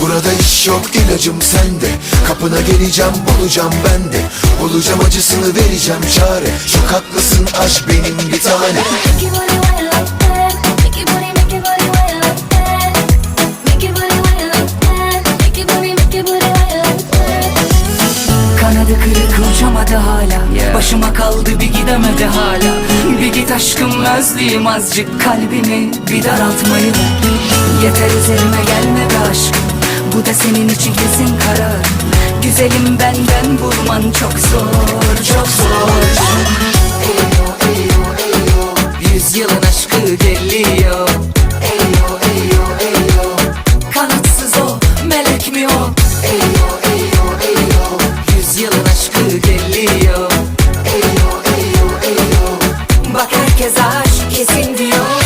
Burada iş yok ilacım sende. Kapına geleceğim bulacağım ben de. Bulacağım acısını vereceğim çare. Çok haklısın aşk benim bir tane. Make your body wine like that. Make your body, make your body wine like that. Make your body wine like that. Make your body, make your body wine like that. Kanadı kırık uçamadı hala. Başıma kaldı bir gidemedi hala. Bir git aşkım özleyeyim azıcık Kalbimi. Bir daraltmayı ver. Yeter üzerime gelme be aşkım de senin içi gezin karar? Güzelim benden bulman çok zor Çok zor. Eyo eyo eyo Yüzyılın aşkı geliyor. Eyo eyo eyo Kanatsız o melek mi o? Eyo eyo eyo Yüzyılın aşkı geliyor. Eyo eyo eyo Bak herkes aşk kesin diyor.